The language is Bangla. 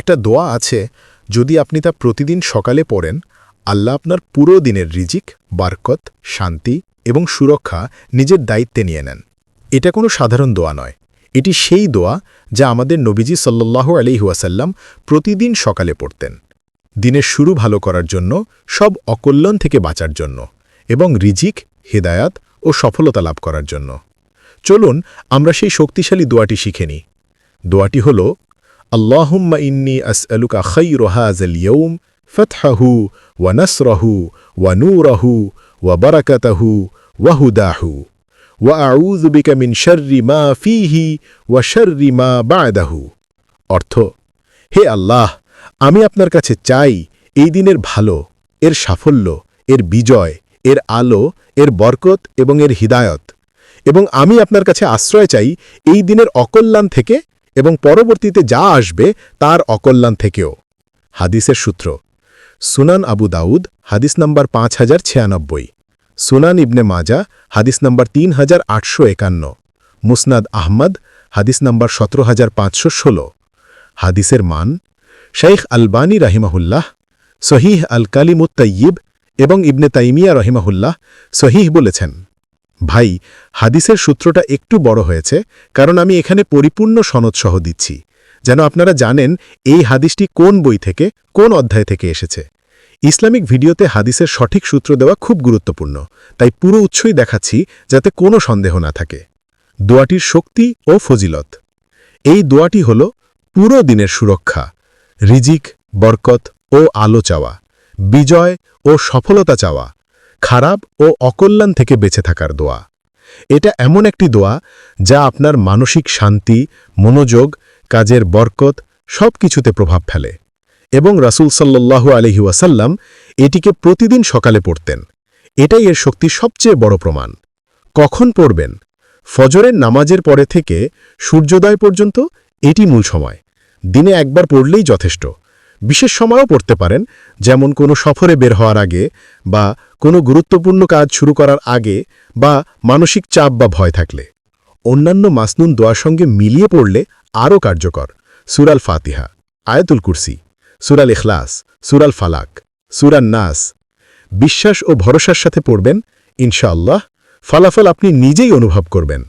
একটা দোয়া আছে, যদি আপনি তা প্রতিদিন সকালে পড়েন, আল্লাহ আপনার পুরো দিনের রিজিক, বারকত, শান্তি এবং সুরক্ষা নিজের দায়িত্বে নিয়ে নেন। এটা কোনো সাধারণ দোয়া নয়। এটি সেই দোয়া যা আমাদের নবীজি সাল্লাহ আলিহাসাল্লাম প্রতিদিন সকালে পড়তেন। দিনের শুরু ভালো করার জন্য, সব অকল্যাণ থেকে বাঁচার জন্য এবং রিজিক, হেদায়াত ও সফলতা লাভ করার জন্য। চলুন, আমরা সেই শক্তিশালী দোয়াটি শিখে নিই। দোয়াটি হল ফাতহাহু ওয়া নাসরাহু ওয়া নূরাহু ওয়া বারাকাতাহু ওয়া হুদাহু ওয়া আউযু বিকা মিন শাররি মা ফীহি ওয়া শাররি মা বা'দাহু অর্থ, হে আল্লাহ, আমি আপনার কাছে চাই এই দিনের ভালো, এর সাফল্য, এর বিজয়, এর আলো, এর বরকত এবং এর হিদায়ত। এবং আমি আপনার কাছে আশ্রয় চাই এই দিনের অকল্যাণ থেকে এবং পরবর্তীতে যা আসবে তার অকল্যাণ থেকেও। হাদিসের সূত্র। সুনান আবু দাউদ, হাদিস নম্বর পাঁচ হাজার ছিয়ানব্বই। সুনান ইবনে মাজা, হাদিস নম্বর তিন হাজার আটশো একান্ন। মুসনাদ আহমদ, হাদিস নম্বর সতেরো হাজার পাঁচশো ষোলো। হাদিসের মান শেখ আলবানী রাহিমাহুল্লাহ, সহিহ আল কালিমুত তৈয়িব এবং ইবনে তাইমিয়া রহিমাহুল্লাহ সহিহ বলেছেন। ভাই, হাদিসের সূত্রটা একটু বড় হয়েছে, কারণ আমি এখানে পরিপূর্ণ সনদসহ দিচ্ছি। যেন আপনারা জানেন, এই হাদিসটি কোন বই থেকে, কোন অধ্যায় থেকে এসেছে। ইসলামিক ভিডিওতে হাদিসের সঠিক সূত্র দেওয়া খুব গুরুত্বপূর্ণ, তাই পুরো উৎসই দেখাচ্ছি যাতে কোনো সন্দেহ না থাকে। দোয়াটির শক্তি ও ফজিলত। এই দোয়াটি হল পুরো দিনের সুরক্ষা, রিজিক, বরকত ও আলো চাওয়া, বিজয় ও সফলতা চাওয়া খারাপ ও অকল্যাণ থেকে বেঁচে থাকার দোয়া। এটা এমন একটি দোয়া যা আপনার মানসিক শান্তি, মনোযোগ, কাজের বরকত সব কিছুতে প্রভাব ফেলে এবং রাসুল সাল্লাল্লাহু আলহি ওয়াসাল্লাম এটিকে প্রতিদিন সকালে পড়তেন। এটাই এর শক্তি সবচেয়ে বড় প্রমাণ। কখন পড়বেন? ফজরের নামাজের পরে থেকে সূর্যোদয় পর্যন্ত এটি মূল সময়। দিনে একবার পড়লেই যথেষ্ট। বিশেষ সময়ও পড়তে পারেন, যেমন কোনো সফরে বের হওয়ার আগে বা কোনো গুরুত্বপূর্ণ কাজ শুরু করার আগে বা মানসিক চাপ বা ভয় থাকলে। অন্যান্য মাসনুন দোয়ার সঙ্গে মিলিয়ে পড়লে আরও কার্যকর। সুরাল ফাতিহা, আয়াতুল কুরসি, সুরাল ইখলাস, সুরাল ফালাক সুরাল নাস। বিশ্বাস ও ভরসার সাথে পড়বেন, ইনশাআল্লাহ। ফলাফল আপনি নিজেই অনুভব করবেন।